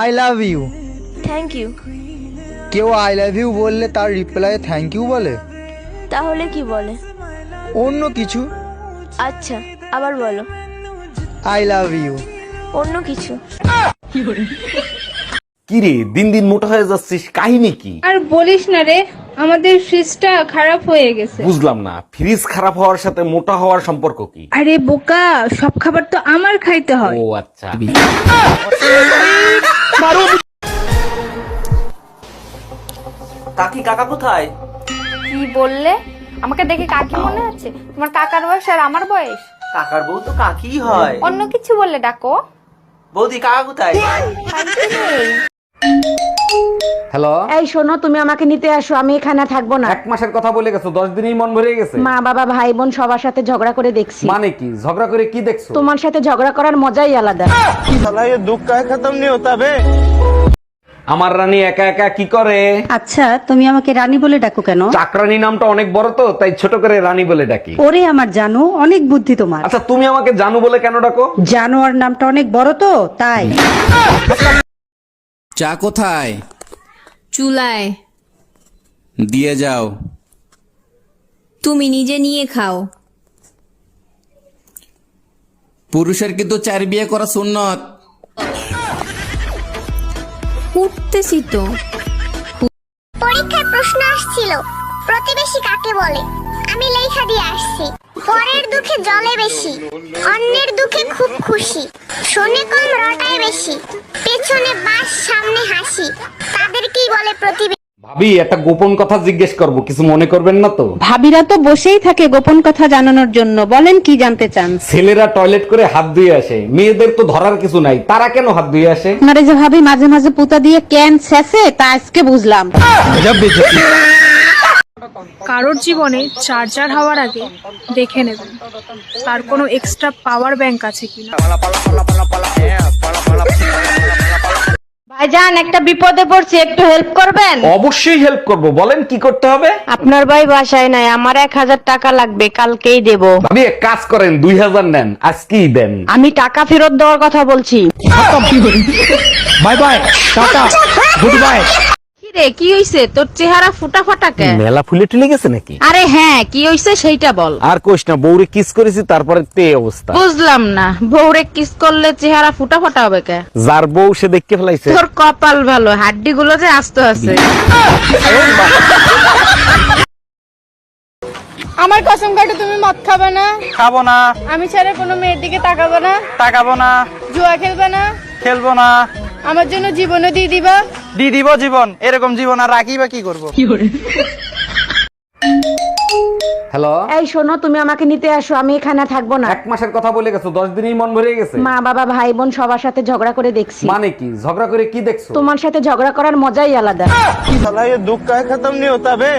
I love you thank you কেউ I love you বললে তার রিপ্লাই থ্যাংক ইউ বলে। তাহলে কি বলে? অন্য কিছু। আচ্ছা আবার বলো। আই লাভ ইউ অন্য কিছু। কিরে দিন দিন মোটা হয়ে যাচ্ছিস কাহিনী কি? আর বলিস না রে আমাদের ফ্রিজটা খারাপ হয়ে গেছে। বুঝলাম না ফ্রিজ খারাপ হওয়ার সাথে মোটা হওয়ার সম্পর্ক কি? আরে বোকা সব খাবার তো আমার খাইতে হয়। ও আচ্ছা। কাকি কাকা কোথায়? কি বললে? আমাকে দেখে কাকি মনে হচ্ছে তোমার কাকার বয়স আর আমার বয়স? কাকার বউ তো কাকি হয়। অন্য কিছু বললে ডাকো। বৌদি কাকা কোথায়? হ্যালো? এই শোনো তুমি আমাকে নিতে আসো আমি এখানে থাকব না। এক মাসের কথা বলে গেছো দশ দিনেই মন ভরে গেছে। মা বাবা ভাই বোন সবার সাথে ঝগড়া করে দেখছি। মানে কি? ঝগড়া করে কি দেখছ? তোমার সাথে ঝগড়া করার মজাই আলাদা। আমার রানী একা একা কি করে? আচ্ছা তুমি আমাকে রানী বলে ডাকো কেন? চাকরানী নামটা অনেক বড় তো তাই ছোট করে রানী বলে ডাকি। ওরে আমার জানো অনেক বুদ্ধি তোমার। আচ্ছা তুমি আমাকে জানু বলে কেন ডাকো? জানোয়ার নামটা অনেক বড় তো তাই। চা কোথায়? চুলায়। দিয়ে যাও। তুমি নিজে নিয়ে খাও। পুরুষের কিন্তু চার বিয়ে করা সুন্নত? উঠতেছি তো। পরীক্ষায় প্রশ্ন আসছিল প্রতিবেশী কাকে বলে? আমি লেখা দিয়ে আসছি। পরের দুঃখে জলে বেশি অন্যের দুঃখে খুব খুশি। শোনে কম রটায় বেশি পেছনে বাস সামনে হাসি। তাদেরকেই বলে প্রতিবেশী। ভাবি একটা গোপন কথা জিজ্ঞেস করব কিছু মনে করবেন না তো? ভাবিরা তো বসেই থাকে গোপন কথা জানানোর জন্য বলেন কি জানতে চান? ছেলেরা টয়লেট করে হাত ধুয়ে আসে মেয়েদের তো ধরার কিছু নাই তারা কেন হাত ধুয়ে আসে? আপনারা যে ভাবি মাঝে মাঝে পুতা দিয়ে ক্যান ছেসে তা আজকে বুঝলাম। কারোর জীবনে চার্জার হওয়ার আগে দেখে নেবেন তার কোনো এক্সট্রা পাওয়ার ব্যাংক আছে কিনা। ভাইজান একটা বিপদে পড়ছি একটু হেল্প করবেন? অবশ্যই হেল্প করব বলেন কি করতে হবে? আপনার ভাই বাসায় নাই আমার এক হাজার টাকা লাগবে কালকেই দেব। ভাবি এক কাজ করেন দুই হাজার নেন আজকেই দেন। আমি টাকা ফেরত দেওয়ার কথা বলছি। Bye bye tata good bye রে কি হইছে? তোর চেহারা ফুটা ফাটা কে? মেলা ফুলে টুলে গেছে নাকি? আরে হ্যাঁ কি হইছে সেইটা বল। আর কোশ না বউরে কিস করেছি তারপরে তে অবস্থা। বুঝলাম না বউরে কিস করলে চেহারা ফুটা ফাটা হবে কে? যার বউ সে দেখতে ফেলাইছে। তোর কপাল ভালো হাড্ডি গুলো যে আস্ত আছে। আমার কসম কাটে তুমি মদ খাবে না? খাব না। আমি ছাড়া কোনো মেয়ের দিকে তাকাবো না? তাকাবো না। জুয়া খেলবে না? খেলব না। আমার জন্য জীবনও দিয়ে দিবা? দি দিব জীবন এরকম জীবন আর রাখি বা কি করব? হ্যালো? এই শোনো তুমি আমাকে নিতে আসো আমি এখানে থাকব না। এক মাসের কথা বলে গেছো দশ দিনই মন ভরে গেছে? মা বাবা ভাই বোন সবার সাথে ঝগড়া করে দেখছি। মানে কি? ঝগড়া করে কি দেখছ? তোমার সাথে ঝগড়া করার মজাই আলাদা। দুঃখ খতম নি হতা বে।